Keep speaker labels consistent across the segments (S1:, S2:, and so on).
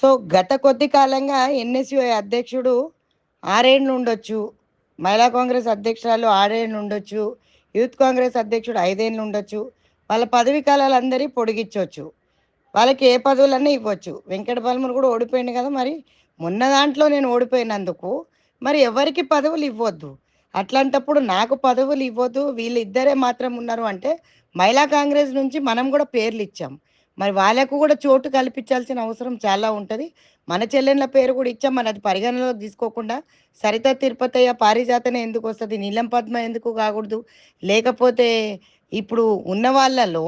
S1: So గత కొద్ది కాలంగా ఎన్ఎస్యుఐ అధ్యక్షుడు ఆరేళ్ళు ఉండొచ్చు మహిళా కాంగ్రెస్ అధ్యక్షురాలు ఆరేళ్ళు ఉండొచ్చు యూత్ కాంగ్రెస్ అధ్యక్షుడు ఐదేళ్ళు ఉండొచ్చు వాళ్ళ పదవి కాలాలు అందరి పొడిగించవచ్చు వాళ్ళకి ఏ పదవులన్నా ఇవ్వచ్చు. వెంకట బలమురు కూడా ఓడిపోయింది కదా మరి. మొన్న దాంట్లో నేను ఓడిపోయినందుకు మరి ఎవరికి పదవులు ఇవ్వద్దు? అట్లాంటప్పుడు నాకు పదవులు ఇవ్వద్దు వీళ్ళిద్దరే మాత్రం ఉన్నారు అంటే మహిళా కాంగ్రెస్ నుంచి మనం కూడా పేర్లు ఇచ్చాం. మరి వాళ్ళకు కూడా చోటు కల్పించాల్సిన అవసరం చాలా ఉంటుంది. మన చెల్లెళ్ళ పేరు కూడా ఇచ్చాం. మరి అది పరిగణలోకి తీసుకోకుండా సరిత తిరుపతయ్య పారిజాతనే ఎందుకు వస్తుంది? నీలం పద్మ ఎందుకు కాకూడదు? లేకపోతే ఇప్పుడు ఉన్న వాళ్ళలో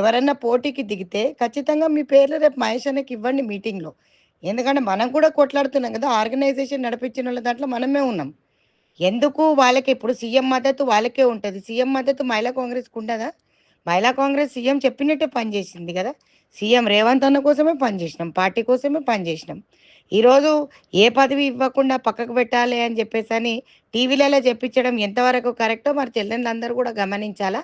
S1: ఎవరన్నా పోటీకి దిగితే ఖచ్చితంగా మీ పేర్లు రేపు మహేష్ అన్నకి ఇవ్వండి మీటింగ్లో. ఎందుకంటే మనం కూడా కొట్లాడుతున్నాం కదా ఆర్గనైజేషన్ నడిపించిన వాళ్ళ దాంట్లో మనమే ఉన్నాం. ఎందుకు వాళ్ళకి ఇప్పుడు సీఎం మద్దతు వాళ్ళకే ఉంటుంది? సీఎం మద్దతు మహిళా కాంగ్రెస్కి ఉండదా? మహిళా కాంగ్రెస్ సీఎం చెప్పినట్టే పనిచేసింది కదా. సీఎం రేవంత్ అన్న కోసమే పనిచేసినాం పార్టీ కోసమే పనిచేసినాం ఈరోజు ఏ పదవి ఇవ్వకుండా పక్కకు పెట్టాలి అని చెప్పేసి అని టీవీలలో చెప్పించడం ఎంతవరకు కరెక్టో మరి చెల్లెళ్ళందరూ కూడా గమనించాలా?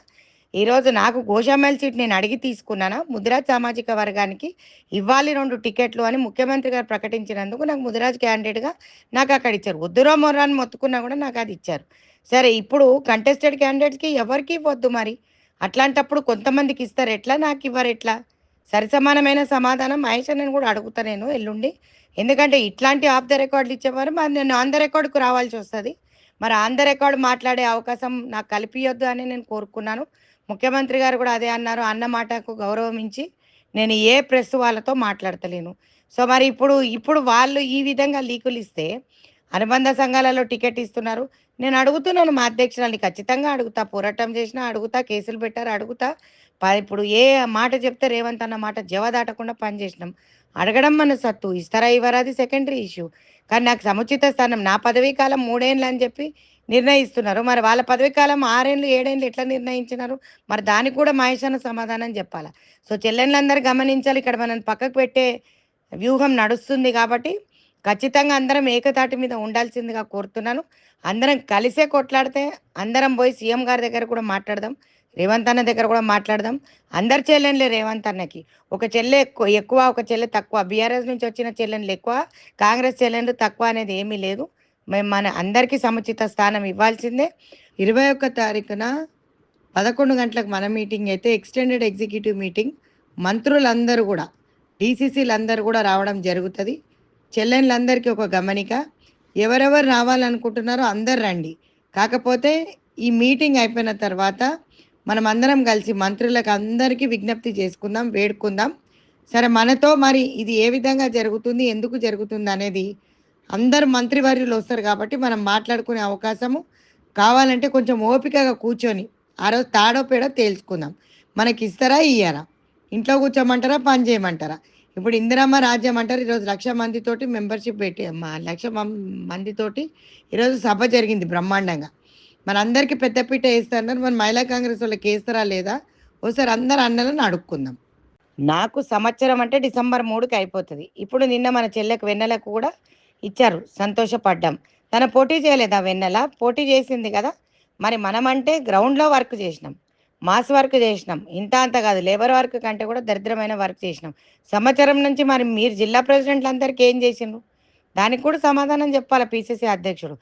S1: ఈరోజు నాకు గోషామేల్ సీట్ నేను అడిగి తీసుకున్నానా? ముదిరాజ్ సామాజిక వర్గానికి ఇవ్వాలి రెండు టికెట్లు అని ముఖ్యమంత్రి గారు ప్రకటించినందుకు నాకు ముదిరాజ్ క్యాండిడేట్గా నాకు అక్కడ ఇచ్చారు. వద్దురా మొర్రాన్ని మొత్తుకున్నా కూడా నాకు అది ఇచ్చారు. సరే ఇప్పుడు కంటెస్టెడ్ క్యాండిడేట్స్కి ఎవరికి ఇవ్వద్దు మరి? అట్లాంటప్పుడు కొంతమందికి ఇస్తారు. ఎట్లా? నాకు ఇవ్వరు ఎట్లా? సరిసమానమైన సమాధానం మహేష్ నేను కూడా అడుగుతా నేను ఎల్లుండి. ఎందుకంటే ఇట్లాంటి ఆఫ్ ద రికార్డులు ఇచ్చేవారు. మరి నేను ఆన్ ద రికార్డుకు రావాల్సి వస్తుంది. మరి ఆన్ ద రికార్డు మాట్లాడే అవకాశం నాకు కలిపియొద్దు అని నేను కోరుకున్నాను. ముఖ్యమంత్రి గారు కూడా అదే అన్నారు. అన్న మాటకు గౌరవించి నేను ఏ ప్రెస్ వాళ్ళతో మాట్లాడతలేను. సో మరి ఇప్పుడు ఇప్పుడు వాళ్ళు ఈ విధంగా లీకులు ఇస్తే అనుబంధ సంఘాలలో టికెట్ ఇస్తున్నారు. నేను అడుగుతున్నాను మా అధ్యక్షురాలు ఖచ్చితంగా అడుగుతా. పోరాటం చేసినా అడుగుతా కేసులు పెట్టారు అడుగుతా. ప- ఇప్పుడు ఏ మాట చెప్తే రేవంత్ అన్న మాట జవ దాటకుండా పనిచేసినాం అడగడం మన సత్తు. ఇస్తారా ఇవ్వరా అది సెకండరీ ఇష్యూ. కానీ నాకు సముచిత స్థానం నా పదవీ కాలం మూడేళ్ళు అని చెప్పి నిర్ణయిస్తున్నారు. మరి వాళ్ళ పదవీ కాలం ఆరేళ్ళు ఏడేళ్ళు ఎట్లా నిర్ణయించినారు? మరి దానికి కూడా మహేశాన సమాధానం చెప్పాలా? సో చెల్లెళ్ళందరూ గమనించాలి. ఇక్కడ మనం పక్కకు పెట్టే వ్యూహం నడుస్తుంది కాబట్టి ఖచ్చితంగా అందరం ఏకతాటి మీద ఉండాల్సిందిగా కోరుతున్నాను. అందరం కలిసే కొట్లాడితే అందరం పోయి సీఎం గారి దగ్గర కూడా మాట్లాడదాం రేవంత్ అన్న దగ్గర కూడా మాట్లాడదాం. అందరు చెల్లెన్లే రేవంత్ అన్నకి. ఒక చెల్లె ఎక్కువ ఎక్కువ ఒక చెల్లె తక్కువ. బీఆర్ఎస్ నుంచి వచ్చిన చెల్లెన్లు ఎక్కువ. కాంగ్రెస్ చెల్లెన్లు తక్కువ అనేది ఏమీ లేదు. మేము మన అందరికీ సముచిత స్థానం ఇవ్వాల్సిందే. ఇరవై ఒక్క తారీఖున పదకొండు గంటలకు మన మీటింగ్ అయితే ఎక్స్టెండెడ్ ఎగ్జిక్యూటివ్ మీటింగ్. మంత్రులందరూ కూడా డీసీసీలు అందరూ కూడా రావడం జరుగుతుంది. చెల్లెళ్ళందరికీ ఒక గమనిక. ఎవరెవరు రావాలనుకుంటున్నారో అందరు రండి. కాకపోతే ఈ మీటింగ్ అయిపోయిన తర్వాత మనం అందరం కలిసి మంత్రులకు అందరికీ విజ్ఞప్తి చేసుకుందాం వేడుకుందాం. సరే మనతో మరి ఇది ఏ విధంగా జరుగుతుంది ఎందుకు జరుగుతుంది అనేది అందరు మంత్రివర్యులు వస్తారు కాబట్టి మనం మాట్లాడుకునే అవకాశము కావాలంటే కొంచెం ఓపికగా కూర్చొని ఆ రోజు తాడో పేడో తేల్చుకుందాం. మనకి ఇస్తారా ఇయ్యారా? ఇంట్లో కూర్చోమంటారా పని చేయమంటారా? ఇప్పుడు ఇందిరమ్మ రాజ్యం అంటారు ఈరోజు లక్ష మందితోటి మెంబర్షిప్ పెట్టి లక్ష మం- మందితోటి ఈరోజు సభ జరిగింది బ్రహ్మాండంగా. మన అందరికీ పెద్దపీట వేస్తారన్నారు మన మహిళా కాంగ్రెస్ వాళ్ళకి వేస్తారా లేదా? ఒకసారి అందరు అన్నలను అడుక్కుందాం. నాకు సంవత్సరం అంటే డిసెంబర్ మూడుకి అయిపోతుంది. ఇప్పుడు నిన్న మన చెల్లెకు వెన్నెలకు కూడా ఇచ్చారు సంతోషపడ్డాం. తన పోటీ చేయలేదా వెన్నెల? పోటీ చేసింది కదా. మరి మనమంటే గ్రౌండ్లో వర్క్ చేసినాం. మాస్ వర్క్ చేసినాం. ఇంత అంత కాదు. లేబర్ వర్క్ కంటే కూడా దరిద్రమైన వర్క్ చేసినాం. సంవత్సరం నుంచి మరి మీరు జిల్లా ప్రెసిడెంట్లు అందరికీ ఏం చేసిండ్రు? దానికి కూడా సమాధానం చెప్పాలి పిసిసి అధ్యక్షుడు.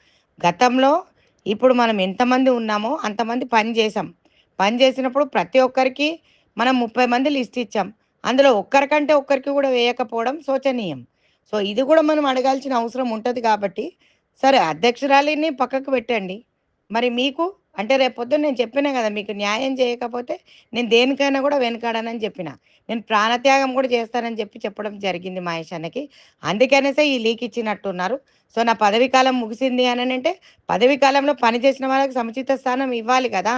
S1: గతంలో ఇప్పుడు మనం ఎంతమంది ఉన్నామో అంతమంది పని చేసాం పని చేసినప్పుడు ప్రతి ఒక్కరికి మనం ముప్పై మంది లిస్ట్ ఇచ్చాం. అందులో ఒక్కరికంటే ఒక్కరికి కూడా వేయకపోవడం శోచనీయం. సో ఇది కూడా మనం అడగాల్సిన అవసరం ఉంటుంది కాబట్టి సరే అధ్యక్షురాలిని పక్కకు పెట్టండి. మరి మీకు అంటే రేపు పొద్దున్న నేను చెప్పినా కదా మీకు న్యాయం చేయకపోతే నేను దేనికైనా కూడా వెనకాడనని చెప్పిన. నేను ప్రాణత్యాగం కూడా చేస్తానని చెప్పి చెప్పడం జరిగింది మహేష్ అన్నకి. అందుకనేసే ఈ లీక్ ఇచ్చినట్టున్నారు. సో నా పదవి కాలం ముగిసింది అని అంటే పదవి కాలంలో పనిచేసిన వాళ్ళకి సముచిత స్థానం ఇవ్వాలి కదా.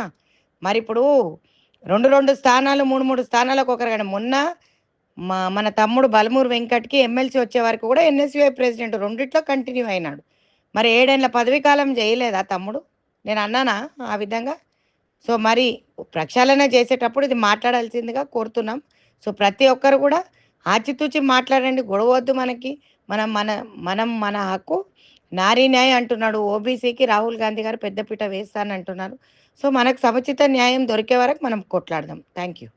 S1: మరి ఇప్పుడు రెండు రెండు స్థానాలు మూడు మూడు స్థానాలకు ఒకరు కానీ మొన్న మా మన తమ్ముడు బలమూరు వెంకట్కి ఎమ్మెల్సీ వచ్చే వరకు కూడా ఎన్ఎస్యుఐ ప్రెసిడెంట్ రెండిట్లో కంటిన్యూ అయినాడు. మరి ఏడేళ్ళ పదవి కాలం చేయలేదా తమ్ముడు? నేను అన్నానా ఆ విధంగా? సో మరి ప్రక్షాళన చేసేటప్పుడు ఇది మాట్లాడాల్సిందిగా కోరుతున్నాం. సో ప్రతి ఒక్కరు కూడా ఆచితూచి మాట్లాడండి. గొడవద్దు మనకి. మనం మన మనం మన హక్కు నారీ న్యాయం అంటున్నాడు. ఓబీసీకి రాహుల్ గాంధీ గారు పెద్దపీట వేస్తానంటున్నారు. సో మనకు సముచిత న్యాయం దొరికే వరకు మనం కొట్లాడదాం. Thank you.